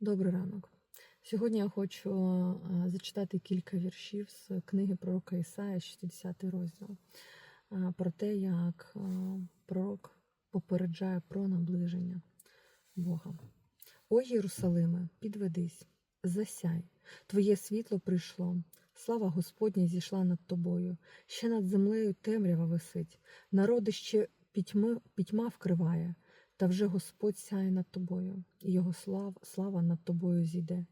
Добрий ранок. Сьогодні я хочу е, зачитати кілька віршів з книги пророка Ісая, 60 розділ, е, про те, як е, пророк попереджає про наближення Бога. О Єрусалиме, підведись, засяй, твоє світло прийшло, слава Господня зійшла над тобою, ще над землею темрява висить, народи ще пітьми, пітьма вкриває. Та вже Господь сяє над тобою, і Його слава, слава над тобою зійде.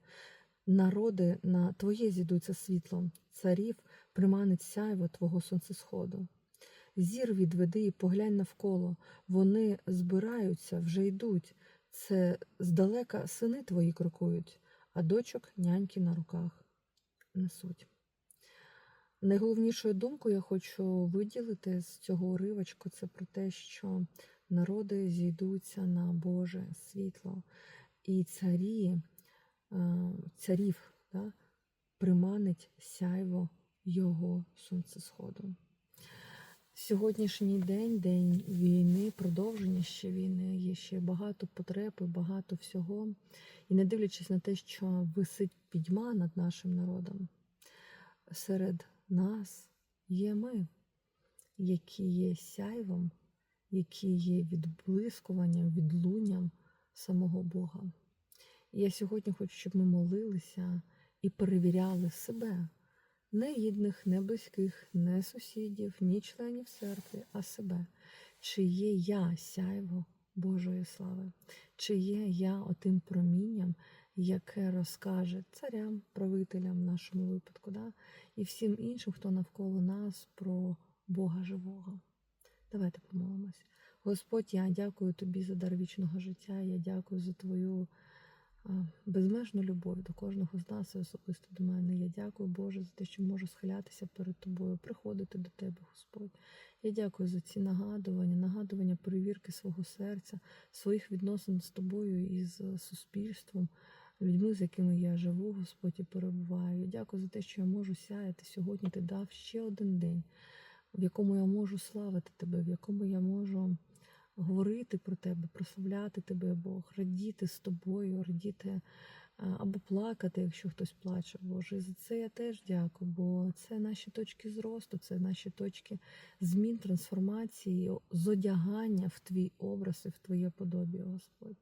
Народи на твоє зійдуться світлом, царів приманить сяйво твого сонцесходу. Зір відведи і поглянь навколо, вони збираються, вже йдуть. Це здалека сини твої крокують, а дочок няньки на руках несуть. Найголовнішою думкою я хочу виділити з цього уривочку це про те, що народи зійдуться на Боже світло, і царі, е, царів да, приманить сяйво Його сонцесходу. Сьогоднішній день, день війни, продовження ще війни, є ще багато потреб, багато всього. І не дивлячись на те, що висить підьма над нашим народом, серед нас є ми, які є сяйвом, які є відблискуванням, відлунням самого Бога. І я сьогодні хочу, щоб ми молилися і перевіряли себе, не рідних, не близьких, не сусідів, ні членів церкви, а себе. Чи є я сяйво Божої слави, чи є я отим промінням, яке розкаже царям, правителям в нашому випадку, да? і всім іншим, хто навколо нас про Бога живого. Давайте помолимось. Господь, я дякую тобі за дар вічного життя. Я дякую за твою безмежну любов до кожного з нас і особисто до мене. Я дякую, Боже, за те, що можу схилятися перед тобою, приходити до тебе, Господь. Я дякую за ці нагадування, нагадування перевірки свого серця, своїх відносин з тобою і з суспільством, людьми, з якими я живу, Господь, і перебуваю. Дякую за те, що я можу сяяти сьогодні. Ти дав ще один день в якому я можу славити тебе, в якому я можу говорити про тебе, прославляти тебе, Бог, радіти з тобою, радіти або плакати, якщо хтось плаче, Боже. І за це я теж дякую, бо це наші точки зросту, це наші точки змін, трансформації, зодягання в твій образ і в твоє подобі, Господь.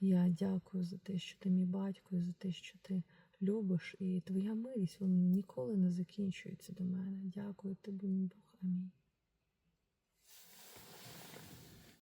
Я дякую за те, що ти мій батько, і за те, що ти любиш, і твоя милість вона ніколи не закінчується до мене. Дякую тобі, мій Бог. Амінь.